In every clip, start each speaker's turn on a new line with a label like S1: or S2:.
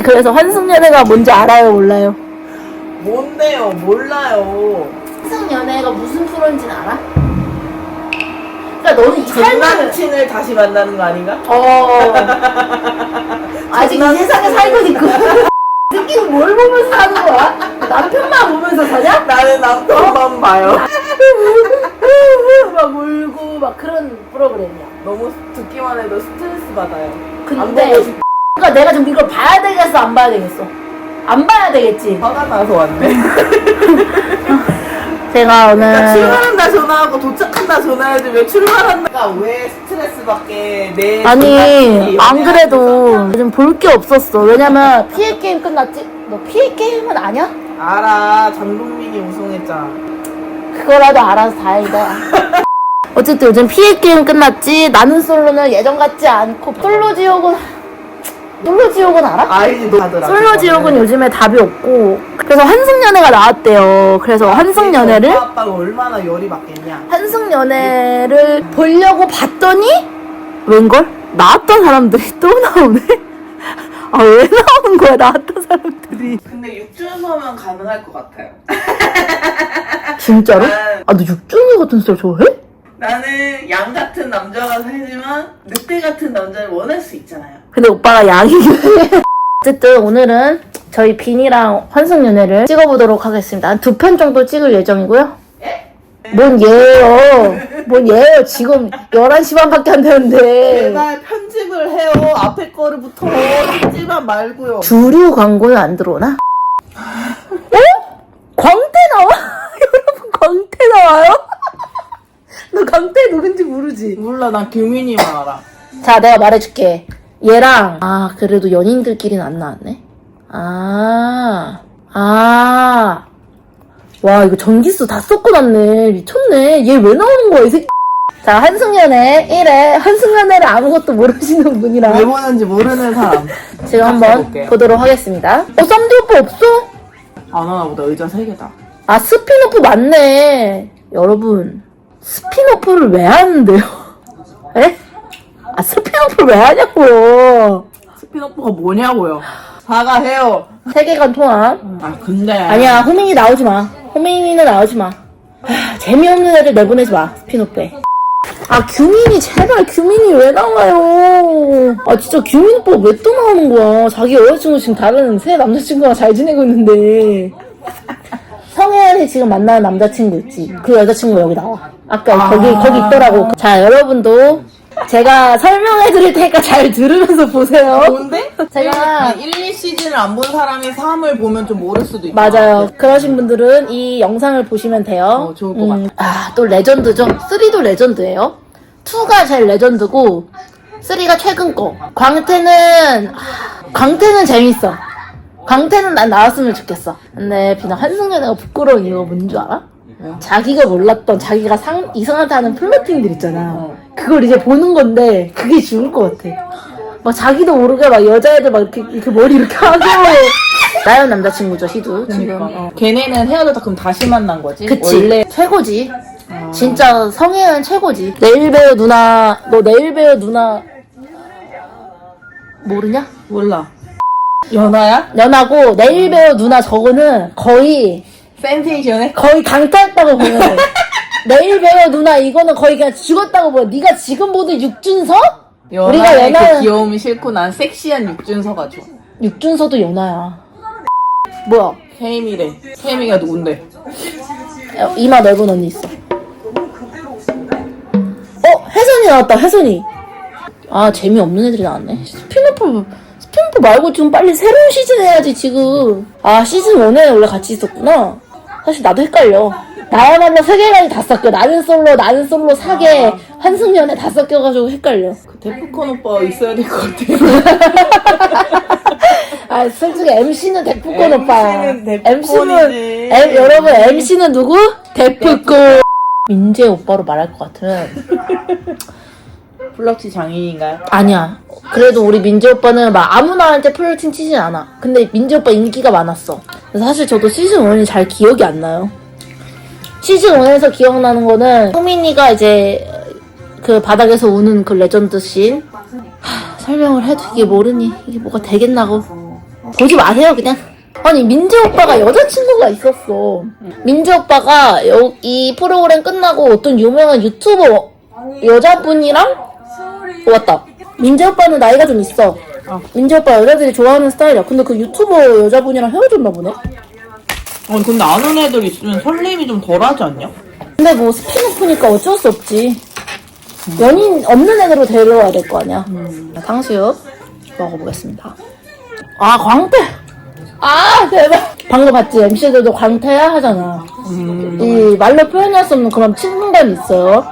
S1: 아니 그래서 환승연애가 뭔지 알아요 몰라요?
S2: 뭔데요? 몰라요.
S1: 환승 연애가 무슨 프로인지는 알아? 그러니까 너는
S2: 이전
S1: 삶을
S2: 남친을 다시 만나는 거 아닌가?
S1: 어 아직 이 세상에 살고 있고 느낌 뭘 보면서 사는 거야? 남편만 보면서 사냐?
S2: 나는 남편만 봐요.
S1: 막 울고 막 그런 프로그램이야.
S2: 너무 듣기만 해도 스트레스 받아요. 안
S1: 근데
S2: 보고 싶
S1: 그러니까 내가 지금 이걸 봐야 되겠어 안 봐야 되겠어? 안 봐야 되겠지.
S2: 화가 나서 왔네.
S1: 제가
S2: 그러니까
S1: 오늘
S2: 출발한다 전화하고 도착한다 전화해야지 왜 출발한다 가 왜 스트레스 받게 내
S1: 아니 안
S2: 연애하면서
S1: 그래도 요즘 볼 게 없었어. 왜냐면 피해 게임 끝났지? 너 피해 게임은 아냐?
S2: 알아 장동민이 우승했잖아.
S1: 그거라도 알아서 다행이다. 어쨌든 요즘 피해 게임 끝났지. 나는 솔로는 예전 같지 않고 솔로 지옥은 솔로 지옥은 알아?
S2: 알지 너 하더라.
S1: 솔로 지옥은 요즘에 답이 없고 그래서 환승연애가 나왔대요. 그래서 환승연애를
S2: 엄마 아빠가 얼마나 열이 받겠냐.
S1: 환승연애를 보려고 봤더니 웬걸? 나왔던 사람들이 또 나오네? 아 왜 나오는 거야 나왔던 사람들이
S2: 근데 육준서면 가능할 것 같아요.
S1: 진짜로?
S2: 난-
S1: 아너 육준이 같은 스타일 좋아해?
S2: 나는 양 같은 남자가 살지만 늑대 같은 남자를 원할 수 있잖아요.
S1: 근데 오빠가 양이긴 해 어쨌든 오늘은 저희 빈이랑 환승 연애를 찍어보도록 하겠습니다 한 두 편 정도 찍을 예정이고요 뭔 예요 뭔 예요 지금 11시 반밖에 안 되는데
S2: 제발 편집을 해요. 앞에 거를부터 편집만 말고요.
S1: 주류 광고는 안 들어오나? 어? 광태 나와? 여러분 광태 나와요? 너 광태 누군지 모르지?
S2: 몰라 난 규민이만 알아.
S1: 자 내가 말해줄게 얘랑 아 그래도 연인들끼리는 안 나왔네 아, 아아 와 이거 전기수 다 났네 미쳤네 얘 왜 나오는 거야 이 새끼 자 한승연애 1회 한승연애를 아무것도 모르시는
S2: 왜
S1: 분이랑
S2: 보는지 모르는 사람.
S1: 지금 한번
S2: 볼게요.
S1: 보도록 하겠습니다 어 썸디 오빠 없어?
S2: 안 하나 보다 의자 세 개다.
S1: 아 스피노프 맞네 여러분 스피노프를 왜 하는데요? 에? 아 스피노프를 왜 하냐고요?
S2: 스피노프가 뭐냐고요. 사과해요.
S1: 세계관 통합.
S2: 아 근데.
S1: 아니야 호민이 나오지 마. 호민이는 나오지 마. 하, 재미없는 애들 내보내지 마 스피노프에. 아 규민이 제발 규민이 왜 나와요? 아 진짜 규민 오빠 왜 또 나오는 거야? 자기 여자친구 지금 다른 새 남자친구랑 잘 지내고 있는데 성혜연이 지금 만나는 남자친구 있지 그 여자친구 여기 나와 아까 거기 거기 있더라고 자 여러분도 제가 설명해 드릴 테니까 잘 들으면서 보세요
S2: 뭔데?
S1: 제가
S2: 1, 2 시즌을 안 본 사람이 3을 보면 좀 모를 수도 있고
S1: 맞아요. 그러신 분들은 이 영상을 보시면 돼요.
S2: 어, 좋을 것 같아요.
S1: 아, 또 레전드죠? 3도 레전드예요. 2가 제일 레전드고 3가 최근 거. 광태는 아, 광태는 재밌어. 광태는 난 나왔으면 좋겠어. 근데 비나 한승연애가 부끄러운 이유가 뭔 줄 알아? 자기가 몰랐던 자기가 상, 이상한테 하는 플러팅들 있잖아.
S2: 어.
S1: 그걸 이제 보는 건데 그게 죽을 것 같아. 막 자기도 모르게 막 여자애들 막 이렇게, 이렇게 머리 이렇게 하고 나연 남자친구죠 희두 지금
S2: 그러니까. 어. 걔네는 헤어졌다 그럼 다시 만난 거지?
S1: 그치
S2: 원래
S1: 최고지 진짜 성혜은 최고지 내일 배우 누나 너 내일 배우 누나 모르냐?
S2: 몰라. 연하야?
S1: 연하고 내일 배우 누나 저거는 거의
S2: 센세이션해?
S1: 거의 강타했다고 보면 돼 내일 배우 누나 이거는 거의 그냥 죽었다고 보여 네가 지금 보던 육준서? 우리가
S2: 연하의
S1: 연하는-
S2: 그 귀여움이 싫고 난 섹시한 육준서가 좋아.
S1: 육준서도 연하야 뭐야
S2: 케이미래. 케이미가 누군데?
S1: 어, 이마 넓은 언니 있어. 어, 혜선이 나왔다, 혜선이. 아, 재미없는 애들이 나왔네. 스피노프, 스피노프 말고 지금 빨리 새로운 시즌 해야지, 지금. 아, 시즌 1에 원래 같이 있었구나. 사실 나도 헷갈려. 나야말로 세계관이 다 섞여. 나는 솔로, 나는 솔로 사계, 한승연애 다 섞여가지고 헷갈려.
S2: 그 데프콘 오빠 있어야 될 것 같아.
S1: 아, 솔직히 MC는 데프콘
S2: MC는
S1: 오빠야.
S2: 데프콘이지.
S1: MC는, 여러분, MC는 누구? 데프콘. 민재 오빠로 말할 것 같으면
S2: 플럭치 장인인가요?
S1: 아니야. 그래도 우리 민재 오빠는 막 아무나한테 플러팅 치진 않아. 근데 민재 오빠 인기가 많았어. 그래서 사실 저도 시즌 1이 잘 기억이 안 나요. 시즌 1에서 기억나는 거는 호민이가 이제 그 바닥에서 우는 그 레전드 씬. 하, 설명을 해도 이게 모르니 이게 뭐가 되겠나고. 보지 마세요 그냥 아니 민재 오빠가 여자친구가 있었어 민재 오빠가 여, 이 프로그램 끝나고 어떤 유명한 유튜버 여자분이랑 어, 왔다. 민재 오빠는 나이가 좀 있어. 민재 오빠 여자들이 좋아하는 스타일이야. 근데 그 유튜버 여자분이랑 헤어졌나 보네.
S3: 어, 근데 아는 애들 있으면 설렘이 좀 덜하지 않냐?
S1: 근데 뭐 스피노프니까 어쩔 수 없지. 연인 없는 애들로 데려와야 될 거 아니야. 탕수육 먹어보겠습니다. 아 광태! 아 대박! 방금 봤지? MC들도 광태야 하잖아. 이 말로 표현할 수 없는 그런 친근감이 있어요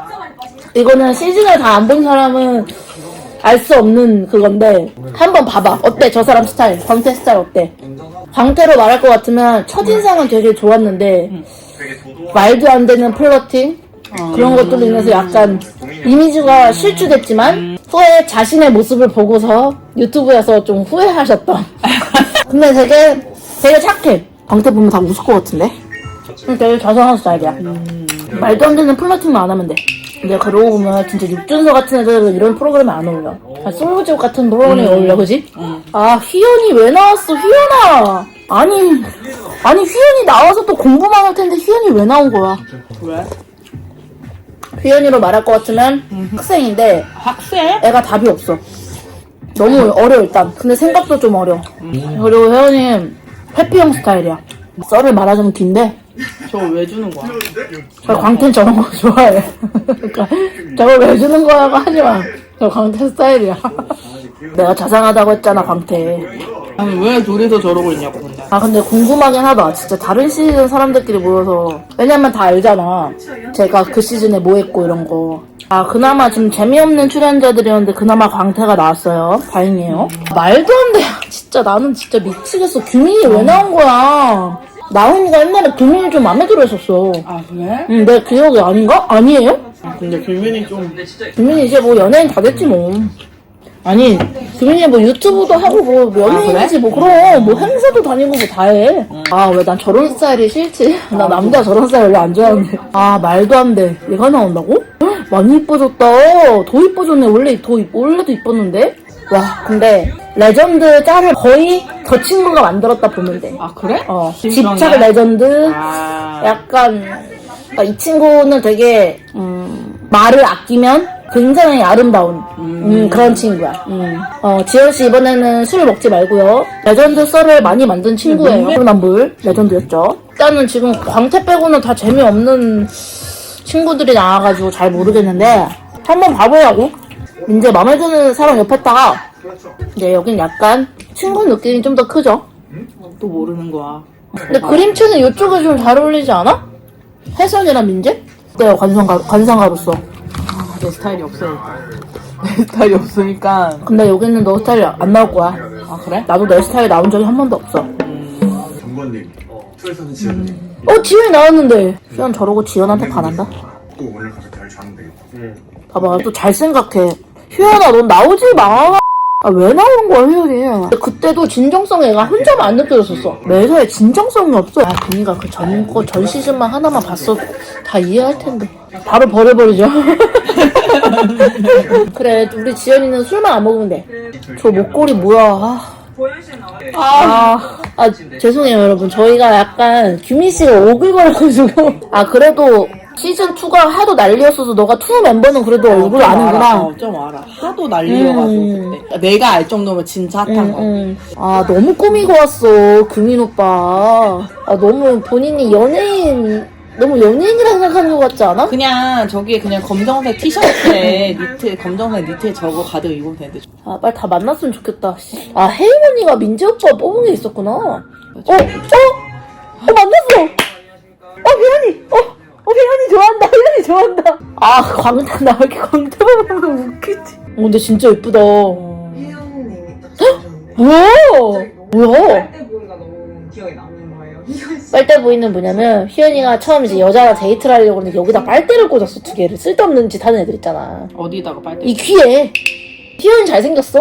S1: 이거는 시즌을 다 안 본 사람은 알 수 없는 그건데 한번 봐봐. 어때? 저 사람 스타일? 광태 스타일 어때? 광태로 말할 것 같으면 첫인상은 되게 좋았는데 말도 안 되는 플러팅? 그런 것들로 인해서 약간 이미지가 실추됐지만 후에 자신의 모습을 보고서 유튜브에서 좀 후회하셨던. 근데 되게 되게 착해. 광태 보면 다 웃을 것 같은데? 응, 되게 자상한 스타일이야. 말도 안 되는 플러팅만 안 하면 돼 근데 그러고 보면 진짜 육준서 같은 애들은 이런 프로그램에 안 어울려 아, 솔로집 같은 프로그램에 어울려 그지? 아 휘연이 왜 나왔어 휘연아 아니 아니 휘연이 나와서 또 공부만 할 텐데 휘연이 왜 나온 거야
S3: 왜?
S1: 휘연이로 말할 것 같으면 학생인데
S3: 학생?
S1: 애가 답이 없어. 너무 어려 일단. 근데 생각도 좀 어려. 그리고 혜연이 해피형 스타일이야. 썰을 말하자면 긴데
S3: 저거 왜 주는 거야?
S1: 저 광태는 저런 거 좋아해. 그러니까 저걸 왜 주는 거야가 하지 마. 저 광태 스타일이야. 내가 자상하다고 했잖아 광태.
S3: 아니, 왜 둘이서 저러고 있냐고, 근데.
S1: 아 근데 궁금하긴 하다. 진짜 다른 시즌 사람들끼리 모여서 왜냐면 다 알잖아. 제가 그 시즌에 뭐 했고 이런 거. 아 그나마 지금 재미없는 출연자들이었는데 그나마 광태가 나왔어요. 다행이에요. 말도 안 돼. 진짜 나는 진짜 미치겠어. 규민이 왜 나온 거야? 나훈이가 옛날에 규민이 좀 마음에 들어 했었어.
S3: 아, 그래?
S1: 응, 내 기억이 아닌가? 아니에요?
S3: 아, 근데 규민이 좀.
S1: 규민이 이제 뭐 연예인 다 됐지 뭐. 아니, 규민이 뭐 유튜브도 하고 뭐 연예인이지 뭐 그럼 뭐 행사도 다니고 뭐 다 해. 아, 왜 난 저런 스타일이 싫지? 나 남자 저런 스타일 원래 안 좋아하는데. 아, 말도 안 돼. 얘가 나온다고? 헉, 많이 이뻐졌다. 더 이뻐졌네. 원래 더, 이- 원래도 이뻤는데? 와, 근데 레전드 짤을 거의 저 친구가 만들었다 보면 돼.
S3: 아, 그래?
S1: 어,
S3: 진정이야?
S1: 집착 레전드.
S3: 아.
S1: 약간 그러니까 이 친구는 되게 음, 말을 아끼면 굉장히 아름다운 음, 그런 친구야. 음. 어, 지현 씨 이번에는 술 먹지 말고요. 레전드 썰을 많이 만든 친구예요. 소남불 레전드였죠. 일단은 지금 광태 빼고는 다 재미없는 친구들이 나와가지고 잘 모르겠는데 한번 봐보라고. 이제 마음에 드는 사람 옆에다가 이제 여긴 약간 친구 느낌이 좀 더 크죠.
S3: 또 모르는 거야.
S1: 근데 그림체는 이쪽에 좀 잘 어울리지 않아? 혜선이랑 민재? 내가 관상가, 관상가로서.
S3: 내 스타일이 없으니까. 내 스타일이 없으니까.
S1: 근데 여기는 너 스타일 안 나올 거야.
S3: 아, 그래?
S1: 나도 내 스타일 나온 적이 한 번도 없어.
S4: 정권님, 출에서는 지연님.
S1: 어, 지현이 나왔는데. 지현 저러고 지현한테 반한다?
S4: 또 오늘 가서 대화를 잘하면 되겠다.
S1: 봐봐, 또 잘 생각해. 효연아, 넌 나오지 마. 아, 왜 나오는 거야, 효연이? 근데 그때도 진정성 애가 혼자만 안 느껴졌었어. 매사에 진정성이 없어. 아, 그니까 그 전, 거, 전 시즌만 하나만 봤어. 다 이해할 텐데. 바로 버려버리죠. 그래, 우리 지연이는 술만 안 먹으면 돼. 저 목걸이 뭐야. 아. 아, 아, 죄송해요, 여러분. 저희가 약간 규민 씨가 오글거려가지고. 아, 그래도 시즌2가 하도 난리였어서 너가 2 멤버는 그래도 얼굴
S3: 좀
S1: 아는구나.
S3: 알아. 어, 좀 알아. 하도 난리여가지고,
S1: 음.
S3: 그때. 내가 알 정도면 진짜 핫한
S1: 응,
S3: 거.
S1: 응. 아, 너무 꾸미고 왔어, 규민 오빠. 아, 너무 본인이 연예인, 너무 연예인이라 생각하는 것 같지 않아?
S3: 그냥 저기에 그냥 검정색 티셔츠에 니트, 검정색 니트에 저거 가득 입으면 되는데.
S1: 아, 빨리 다 만났으면 좋겠다. 씨. 아, 혜인 언니가 민재 오빠 뽑은 게 있었구나. 어? 어? 어, 만났어! 어, 혜연이! 어? 어, 혜연이 좋아한다. 혜연이 좋아한다. 아, 광태, 나왜 이렇게 광태 보면 웃기지? 어, 근데 진짜 예쁘다. 뭐야? 뭐야?
S5: 빨대 보이가 너무 기억에 남는 거예요.
S1: 빨대 부위는 뭐냐면 휘연이가 처음 이제 여자랑 데이트를 하려고 하는데 여기다 빨대를 꽂았어 두 개를 쓸데없는 짓 하는 애들 있잖아
S3: 어디다가 빨대.
S1: 이 귀에 휘연이 잘생겼어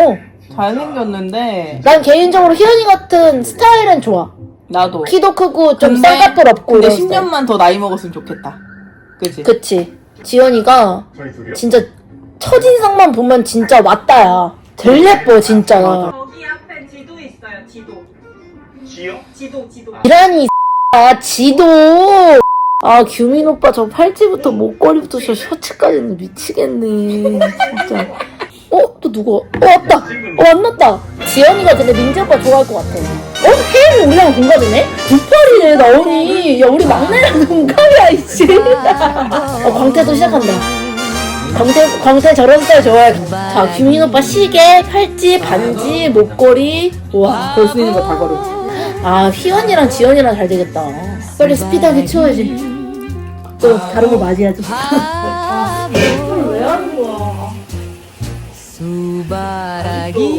S3: 잘생겼는데,
S1: 난 개인적으로 휘연이 같은 스타일은 좋아
S3: 나도.
S1: 키도 크고 좀
S3: 근데-
S1: 쌍꺼풀 없고
S3: 근데
S1: 스타일.
S3: 10년만 더 나이 먹었으면 좋겠다. 그치?
S1: 그치 지연이가
S4: 저희 둘이요?
S1: 진짜 첫인상만 보면 진짜 왔다야 제일 예뻐 진짜
S5: 거기 앞에 지도 있어요. 지도.
S4: 지요?
S5: 지도 지도.
S1: 이란이 아 지도 아 규민 오빠 저 팔찌부터 목걸이부터 저 셔츠까지는 미치겠네 진짜 어? 또 누구? 어 왔다. 어 만났다. 지연이가 근데 민지 오빠 좋아할 것 같아. 어? 혜연이 우리랑 동갑이네? 98이네 나온이 야 우리 막내랑 동갑이야 이씨. 어 광태도 시작한다. 광태, 광태 저런 스타일 좋아해. 자 규민 오빠 시계, 팔찌, 반지, 목걸이. 와걸수 있는 거 다 걸어 아 희원이랑 지연이랑 잘 되겠다. 빨리 스피드하게 치워야지. 또 다른 거 맞이하지.
S6: 수 Subaragi.